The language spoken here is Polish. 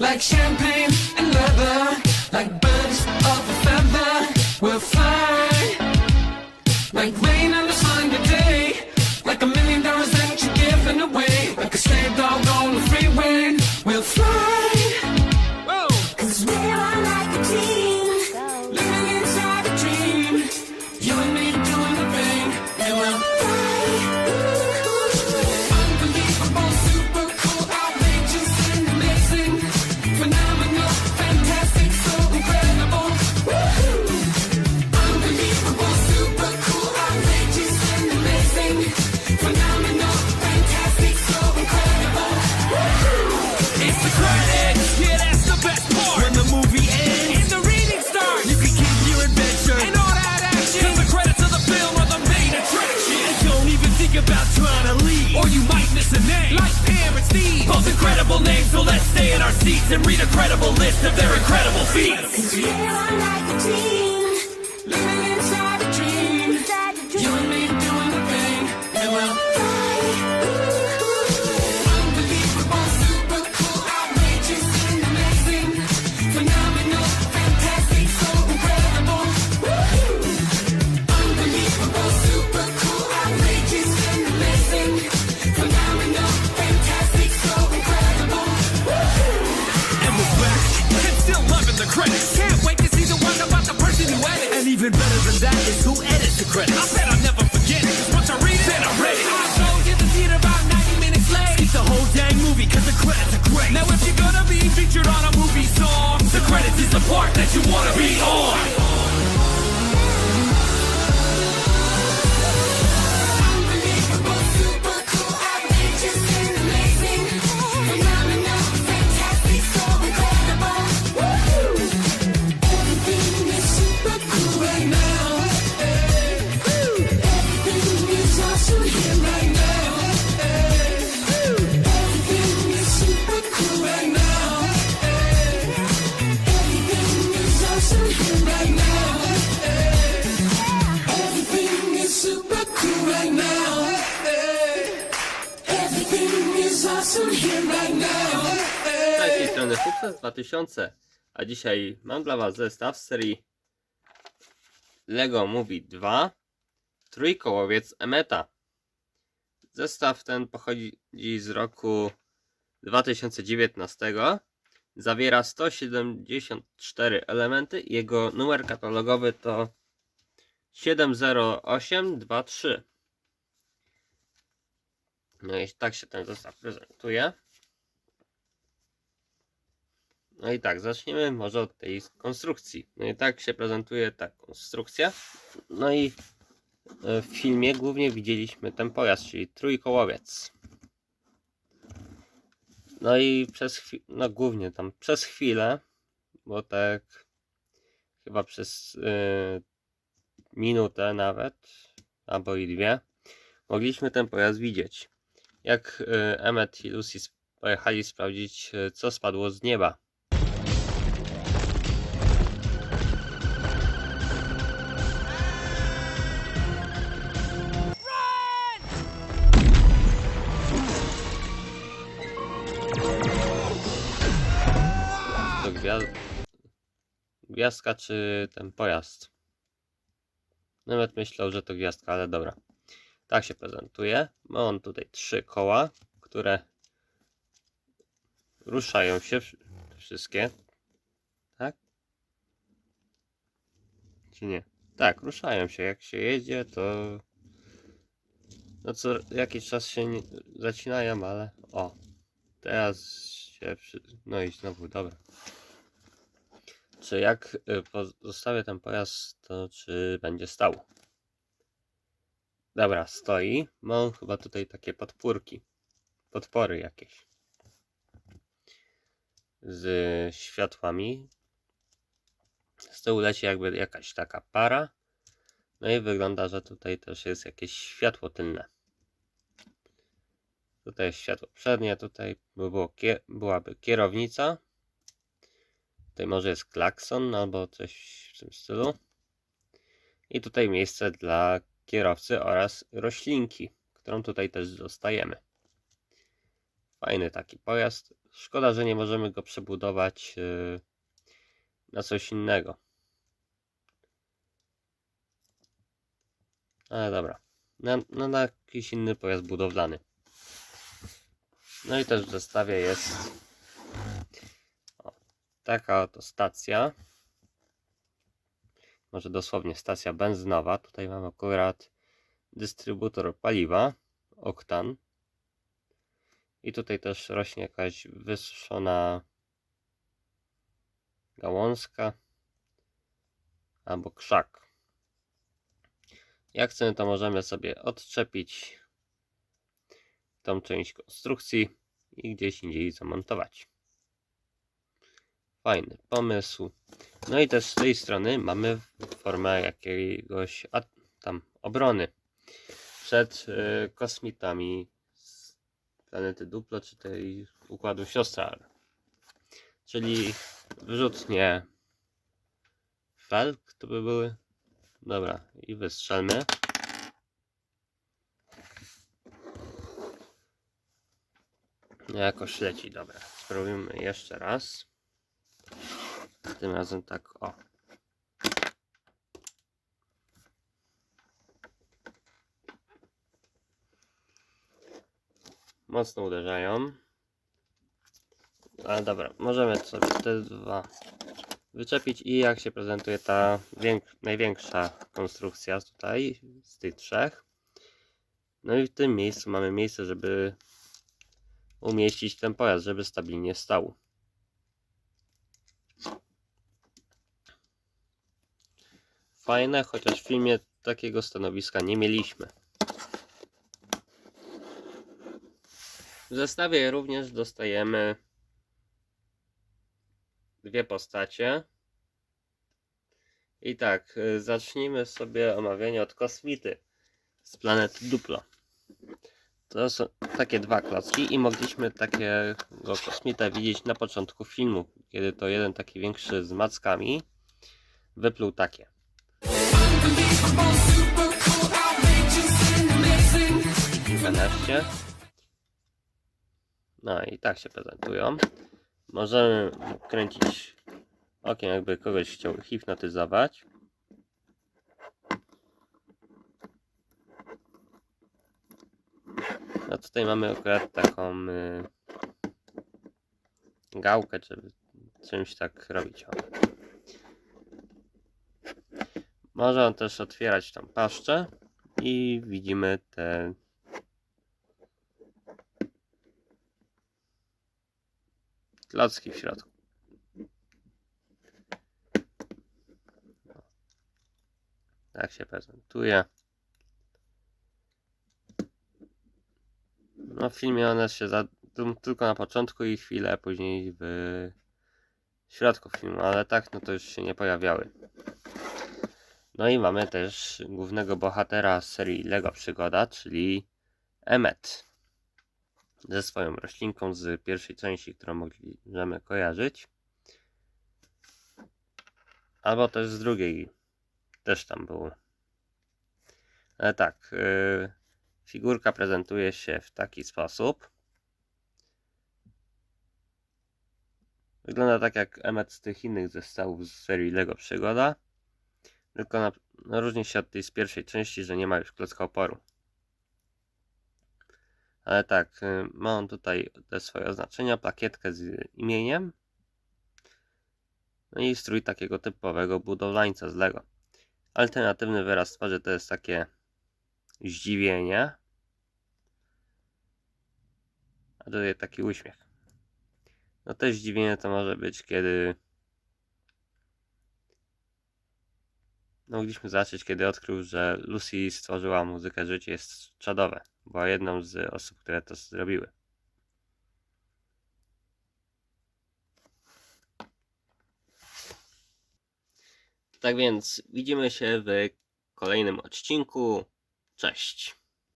like champagne and leather. And read a credible list of their incredible feats. Cause we are like a team, living credits. I bet I'll never forget it, once I read it, then I read it. I showed you the theater about 90 minutes late. It's the whole dang movie, cause the credits are great. Now if you're gonna be featured on a movie song, the credits is the part that you wanna be on. Sukces 2000, a dzisiaj mam dla Was zestaw z serii LEGO Movie 2 Trójkołowiec Emeta. Zestaw ten pochodzi z roku 2019. Zawiera 174 elementy. Jego numer katalogowy to 70823. No i tak się ten zestaw prezentuje. No i tak, zaczniemy może od tej konstrukcji. No i tak się prezentuje ta konstrukcja. No i e, w filmie głównie widzieliśmy ten pojazd, czyli trójkołowiec. No i przez chwilę, no głównie tam przez chwilę, bo tak chyba przez e, minutę nawet, albo i dwie, mogliśmy ten pojazd widzieć. Jak e, Emmet i Lucy pojechali sprawdzić, co spadło z nieba. Gwiazdka czy ten pojazd? Nawet myślał, że to gwiazdka, ale dobra. Tak się prezentuje. Ma on tutaj trzy koła, które ruszają się wsz- wszystkie. Tak? Czy nie? Tak, ruszają się. Jak się jedzie, to no co jakiś czas się nie, zacinają, ale o. Teraz się no i znowu, dobra. Czy jak y, pozostawię ten pojazd, to czy będzie stał? Dobra, stoi. Mam chyba tutaj takie podpórki. Podpory jakieś. Z światłami. Z tyłu leci jakby jakaś taka para. No i wygląda, że tutaj też jest jakieś światło tylne. Tutaj jest światło przednie, tutaj by było byłaby kierownica. Tutaj może jest klakson albo coś w tym stylu. I tutaj miejsce dla kierowcy oraz roślinki, którą tutaj też dostajemy. Fajny taki pojazd. Szkoda, że nie możemy go przebudować yy, na coś innego. Ale dobra. Na, no, na jakiś inny pojazd budowlany. No i też w zestawie jest taka oto stacja. Może dosłownie stacja benzynowa. Tutaj mam akurat dystrybutor paliwa, oktan. I tutaj też rośnie jakaś wysuszona gałązka albo krzak. Jak chcemy, to możemy sobie odczepić tą część konstrukcji i gdzieś indziej zamontować. Fajny pomysł. No i też z tej strony mamy formę jakiegoś tam obrony przed y, kosmitami z planety Duplo, czy tej układu siostra. czyli wyrzutnie felk to by były. Dobra, i wystrzelmy. Jakoś leci, dobra. Spróbujmy jeszcze raz. Tym razem tak, o. Mocno uderzają. Ale dobra, możemy sobie te dwa wyczepić i jak się prezentuje ta największa konstrukcja tutaj z tych trzech. No i w tym miejscu mamy miejsce, żeby umieścić ten pojazd, żeby stabilnie stał. Fajne, chociaż w filmie takiego stanowiska nie mieliśmy. W zestawie również dostajemy dwie postacie. I tak, y, zacznijmy sobie omawianie od kosmity z planety Duplo. To są takie dwa klocki i mogliśmy takiego kosmita widzieć na początku filmu, kiedy to jeden taki większy z mackami wypluł takie. Kilkanaście. No i tak się prezentują. Możemy kręcić okiem, jakby kogoś chciał hipnotyzować. No tutaj mamy akurat taką y, gałkę, żeby czymś tak robić. On też otwierać tam paszczę i widzimy te klocki w środku. Tak się prezentuje. No w filmie one się za, tylko na początku i chwilę później w środku filmu, ale tak no to już się nie pojawiały. No i mamy też głównego bohatera z serii Lego Przygoda, czyli Emmet. Ze swoją roślinką z pierwszej części, którą możemy kojarzyć. Albo też z drugiej. Też tam było. Ale tak. Yy, figurka prezentuje się w taki sposób. Wygląda tak jak Emmet z tych innych zestawów z serii Lego Przygoda. Tylko na, no różni się od tej z pierwszej części, że nie ma już klocka oporu. Ale tak, y, ma on tutaj te swoje oznaczenia, plakietkę z imieniem. No i strój takiego typowego budowlańca z Lego. Alternatywny wyraz twarzy to jest takie zdziwienie. A tutaj taki uśmiech. No też zdziwienie to może być, kiedy No, mogliśmy zobaczyć, kiedy odkrył, że Lucy stworzyła muzykę Życie jest czadowe. Była jedną z osób, które to zrobiły. Tak więc widzimy się w kolejnym odcinku. Cześć.